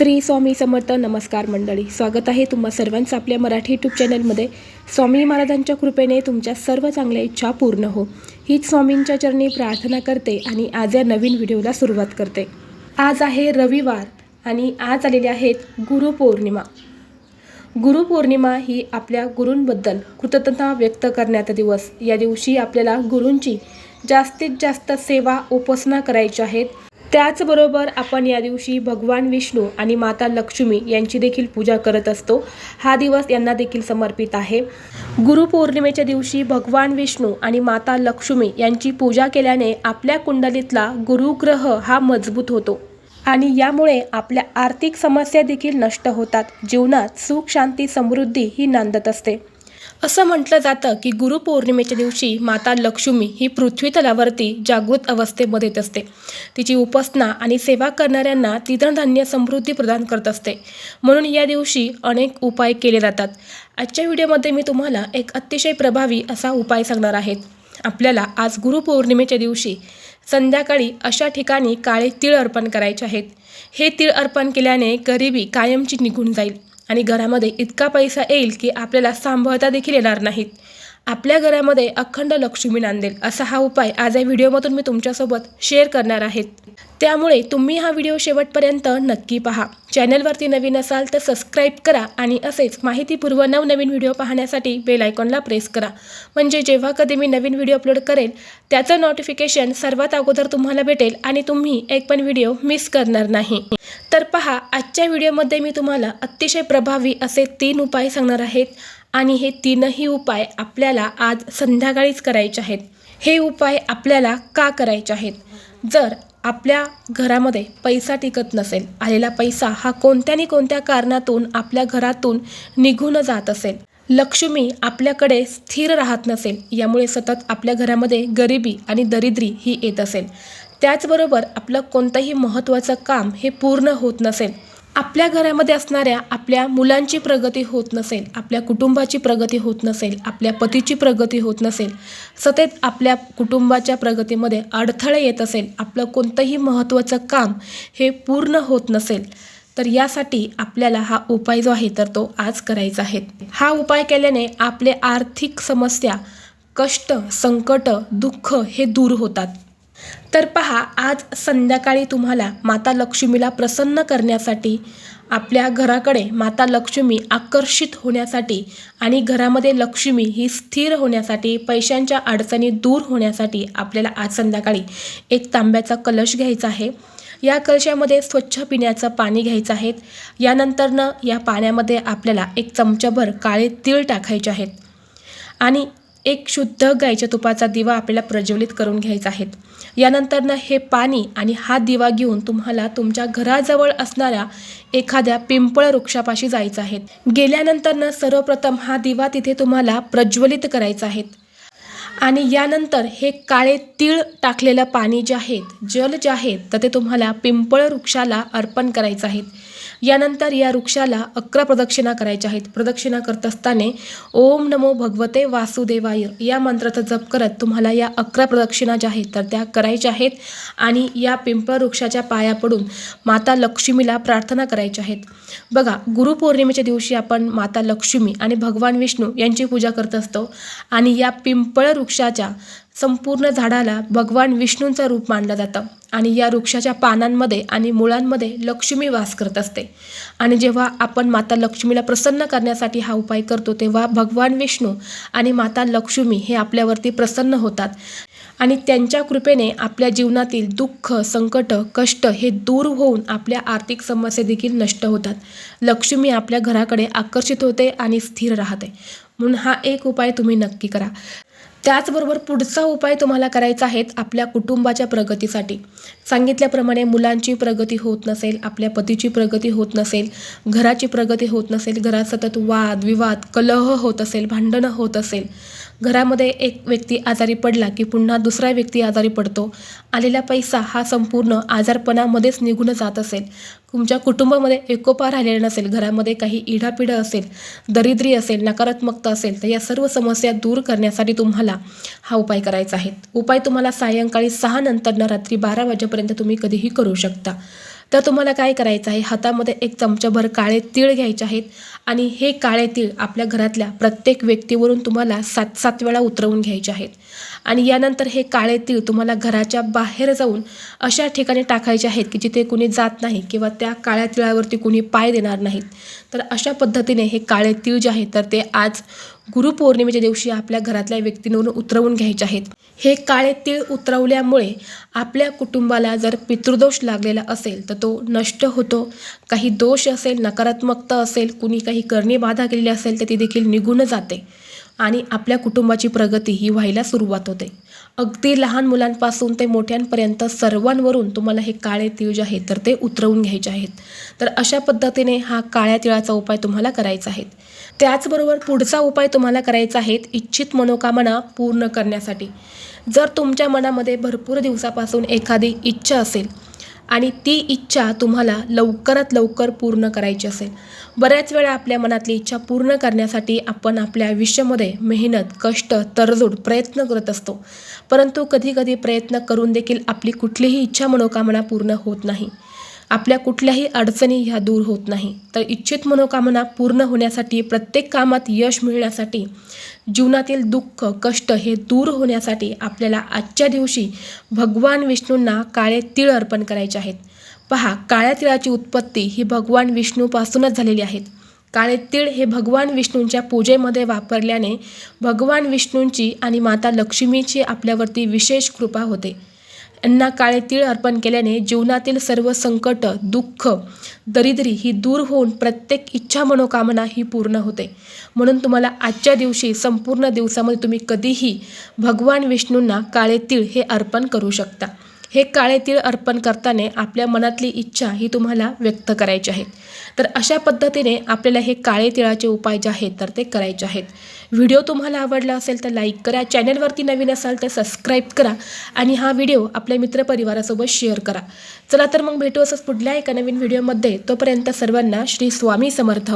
श्री स्वामी समर्थ नमस्कार मंडळी. स्वागत आहे तुम्हा सर्वांचं आपल्या मराठी यूट्यूब चॅनलमध्ये स्वामी महाराजांच्या कृपेने तुमच्या सर्व चांगल्या इच्छा पूर्ण हो. हीच स्वामींच्या चरणी प्रार्थना करते आणि आज या नवीन व्हिडिओला सुरुवात करते. आज आहे रविवार आणि आज आलेले आहेत गुरुपौर्णिमा गुरुपौर्णिमा ही आपल्या गुरूंबद्दल कृतज्ञता व्यक्त करण्याचा दिवस. या दिवशी आपल्याला गुरूंची जास्तीत जास्त सेवा उपासना करायची आहेत. त्याचबरोबर आपण या दिवशी भगवान विष्णू आणि माता लक्ष्मी यांची देखील पूजा करत असतो. हा दिवस यांना देखील समर्पित आहे. गुरुपौर्णिमेच्या दिवशी भगवान विष्णू आणि माता लक्ष्मी यांची पूजा केल्याने आपल्या कुंडलीतला गुरुग्रह हा मजबूत होतो आणि यामुळे आपल्या आर्थिक समस्या देखील नष्ट होतात. जीवनात सुख शांती समृद्धी ही नांदत असते. असं म्हटलं जातं की गुरुपौर्णिमेच्या दिवशी माता लक्ष्मी ही पृथ्वी तलावरती जागृत अवस्थेमध्ये येत असते. तिची उपासना आणि सेवा करणाऱ्यांना ती धनधान्य समृद्धी प्रदान करत असते. म्हणून या दिवशी अनेक उपाय केले जातात. आजच्या व्हिडिओमध्ये मी तुम्हाला एक अतिशय प्रभावी असा उपाय सांगणार आहेत आपल्याला आज गुरुपौर्णिमेच्या दिवशी संध्याकाळी अशा ठिकाणी काळे तीळ अर्पण करायचे आहेत. हे तीळ अर्पण केल्याने गरिबी कायमची निघून जाईल. आणि घरामध्ये इतका पैसा येईल की आपल्याला सांभाळता देखील येणार नाहीत. आपल्या घरामध्ये अखंड लक्ष्मी नांदेल असा हा उपाय आज या व्हिडिओमधून मी तुमच्यासोबत शेअर करणार आहेत त्यामुळे तुम्ही हा व्हिडिओ शेवटपर्यंत नक्की पहा. चॅनलवरती नवीन असाल तर सबस्क्राईब करा आणि असेच माहितीपूर्व नवनवीन व्हिडिओ पाहण्यासाठी बेल आयकॉनला प्रेस करा. म्हणजे जेव्हा कधी मी नवीन व्हिडिओ अपलोड करेल त्याचं नोटिफिकेशन सर्वात अगोदर तुम्हाला भेटेल आणि तुम्ही एक पण व्हिडिओ मिस करणार नाही. तर पहा आजच्या व्हिडिओमध्ये मी तुम्हाला अतिशय प्रभावी असे तीन उपाय सांगणार आहेत. आणि हे तीनही उपाय आपल्याला आज संध्याकाळीच करायचे आहेत. हे उपाय आपल्याला का करायचे आहेत? जर आपल्या घरामध्ये पैसा टिकत नसेल आलेला पैसा हा कोणत्या कोणत्या कारणातून आपल्या घरातून निघून जात असेल? लक्ष्मी आपल्याकडे स्थिर राहत नसेल यामुळे सतत आपल्या घरामध्ये गरिबी आणि दरिद्री ही येत असेल. त्याचबरोबर आपलं कोणतंही महत्त्वाचं काम हे पूर्ण होत नसेल आपल्या घरामध्ये असणाऱ्या आपल्या मुलांची प्रगती होत नसेल आपल्या कुटुंबाची प्रगती होत नसेल आपल्या पतीची प्रगती होत नसेल सतत आपल्या कुटुंबाच्या प्रगतीमध्ये अडथळे येत असेल आपलं कोणतंही महत्त्वाचं काम हे पूर्ण होत नसेल तर यासाठी आपल्याला हा उपाय जो आहे तर तो आज करायचा आहे. हा उपाय केल्याने आपले आर्थिक समस्या कष्ट संकट दुःख हे दूर होतात. तर पहा आज संध्याकाळी तुम्हाला माता लक्ष्मीला प्रसन्न करण्यासाठी आपल्या घराकडे माता लक्ष्मी आकर्षित होण्यासाठी आणि घरामध्ये लक्ष्मी ही स्थिर होण्यासाठी पैशांच्या अडचणी दूर होण्यासाठी आपल्याला आज संध्याकाळी एक तांब्याचा कलश घ्यायचा आहे. या कलशामध्ये स्वच्छ पिण्याचं पाणी घ्यायचं आहे. यानंतरनं या पाण्यामध्ये आपल्याला एक चमचाभर काळे तीळ टाकायचे आहेत. आणि एक शुद्ध गाईच्या तुपाचा दिवा आपल्याला प्रज्वलित करून घ्यायचा आहे. यानंतरनं हे पाणी आणि हा दिवा घेऊन तुम्हाला तुमच्या घराजवळ असणाऱ्या एखाद्या पिंपळ वृक्षापाशी जायचं आहे. गेल्यानंतरनं सर्वप्रथम हा दिवा तिथे तुम्हाला प्रज्वलित करायचा आहे. आणि यानंतर हे काळे तीळ टाकलेलं पाणी जे आहेत जल जे आहेत तर ते तुम्हाला पिंपळ वृक्षाला अर्पण करायचं आहे. यानंतर या वृक्षाला अकरा प्रदक्षिणा करायच्या आहेत. प्रदक्षिणा करत असताना ओम नमो भगवते वासुदेवाय या मंत्राचा जप करत तुम्हाला या अकरा प्रदक्षिणा ज्या आहेत तर त्या करायच्या आहेत आणि या पिंपळ वृक्षाच्या पाया पडून माता लक्ष्मीला प्रार्थना करायच्या आहेत. बघा गुरुपौर्णिमेच्या दिवशी आपण माता लक्ष्मी आणि भगवान विष्णू यांची पूजा करत असतो आणि या पिंपळ वृक्षाच्या संपूर्ण झाडाला भगवान विष्णूंचं रूप मानलं जातं आणि या वृक्षाच्या पानांमध्ये आणि मुळांमध्ये लक्ष्मी वास करत असते. आणि जेव्हा आपण माता लक्ष्मीला प्रसन्न करण्यासाठी हा उपाय करतो तेव्हा भगवान विष्णू आणि माता लक्ष्मी हे आपल्यावरती प्रसन्न होतात. आणि त्यांच्या कृपेने आपल्या जीवनातील दुःख संकट कष्ट हे दूर होऊन आपल्या आर्थिक समस्या देखील नष्ट होतात. लक्ष्मी आपल्या घराकडे आकर्षित होते आणि स्थिर राहते. म्हणून हा एक उपाय तुम्ही नक्की करा. त्याचबरोबर पुढचा उपाय तुम्हाला करायचा आहे आपल्या कुटुंबाच्या प्रगतीसाठी. सांगितल्याप्रमाणे मुलांची प्रगती होत नसेल आपल्या पतीची प्रगती होत नसेल घराची प्रगती होत नसेल घरात सतत वाद विवाद कलह होत असेल भांडणं होत असेल घरामध्ये एक व्यक्ती आजारी पडला की पुन्हा दुसरा व्यक्ती आजारी पडतो. आलेला पैसा हा संपूर्ण आजारपणामध्येच निघून जात असेल. तुमच्या कुटुंबामध्ये एकोपा राहिलेला नसेल घरामध्ये काही इडापिडं असेल दरिद्री असेल नकारात्मकता असेल तर या सर्व समस्या दूर करण्यासाठी तुम्हाला हा उपाय करायचा आहे. उपाय तुम्हाला सायंकाळी सहा नंतर रात्री बारा वाजेपर्यंत तुम्ही कधीही करू शकता. तर तुम्हाला काय करायचं आहे? हातामध्ये एक चमचाभर काळे तीळ घ्यायचे आहेत आणि हे काळे तीळ आपल्या घरातल्या प्रत्येक व्यक्तीवरून तुम्हाला सात सात वेळा उतरवून घ्यायचे आहेत. आणि यानंतर हे काळे तीळ तुम्हाला घराच्या बाहेर जाऊन अशा ठिकाणी टाकायचे आहेत की जिथे कुणी जात नाही किंवा त्या काळ्या तिळावरती कुणी पाय देणार नाहीत. तर अशा पद्धतीने हे काळे तीळ जे आहेत तर ते आज गुरुपौर्णिमेच्या दिवशी आपल्या घरातल्या व्यक्तींवरून उतरवून घ्यायचे आहेत. हे काळे तीळ उतरवल्यामुळे आपल्या कुटुंबाला जर पितृदोष लागलेला असेल तर तो नष्ट होतो. काही दोष असेल नकारात्मकता असेल कुणी काही करणी बाधा केलेली असेल तर ती देखील निघून जाते आणि आपल्या कुटुंबाची प्रगती ही व्हायला सुरुवात होते. अगदी लहान मुलांपासून ते मोठ्यांपर्यंत सर्वांवरून तुम्हाला हे काळे तीळ जे आहेत तर ते उतरवून घ्यायचे आहेत. तर अशा पद्धतीने हा काळ्या तिळाचा उपाय तुम्हाला करायचा आहे. त्याचबरोबर पुढचा उपाय तुम्हाला करायचा आहे इच्छित मनोकामना पूर्ण करण्यासाठी. जर तुमच्या मनामध्ये भरपूर दिवसापासून एखादी इच्छा असेल आणि ती इच्छा तुम्हाला लवकरात लवकर पूर्ण करायची असेल बऱ्याच वेळा आपल्या मनातली इच्छा पूर्ण करण्यासाठी आपण आपल्या आयुष्यामध्ये मेहनत कष्ट तरजोड प्रयत्न करत असतो. परंतु कधीकधी प्रयत्न करून देखील आपली कुठलीही इच्छा मनोकामना पूर्ण होत नाही. आपल्या कुठल्याही अडचणी ह्या दूर होत नाही. तर इच्छित मनोकामना पूर्ण होण्यासाठी प्रत्येक कामात यश मिळण्यासाठी जीवनातील दुःख कष्ट हे दूर होण्यासाठी आपल्याला आजच्या दिवशी भगवान विष्णूंना काळे तीळ अर्पण करायचे आहेत. पहा काळ्या तिळाची उत्पत्ती ही भगवान विष्णूपासूनच झालेली आहेत. काळे तीळ हे भगवान विष्णूंच्या पूजेमध्ये वापरल्याने भगवान विष्णूंची आणि माता लक्ष्मीची आपल्यावरती विशेष कृपा होते. यांना काळे तीळ अर्पण केल्याने जीवनातील सर्व संकट दुःख दरिद्री ही दूर होऊन प्रत्येक इच्छा मनोकामना ही पूर्ण होते. म्हणून तुम्हाला आजच्या दिवशी संपूर्ण दिवसामध्ये तुम्ही कधीही भगवान विष्णूंना काळे तीळ हे अर्पण करू शकता. हे काळे तीळ अर्पण करताना आपल्या मनातली इच्छा ही तुम्हाला व्यक्त करायची आहे. तर अशा पद्धतीने आपल्याला हे काळे तिळाचे उपाय जे आहेत तर ते करायचे आहेत. व्हिडिओ तुम्हाला आवडला असेल तर लाईक करा चॅनलवरती नवीन असाल तर सबस्क्राईब करा आणि हा व्हिडिओ आपल्या मित्रपरिवारासोबत शेअर करा. चला तर मग भेटू असंच पुढल्या एका नवीन व्हिडिओमध्ये. तोपर्यंत सर्वांना श्री स्वामी समर्थ.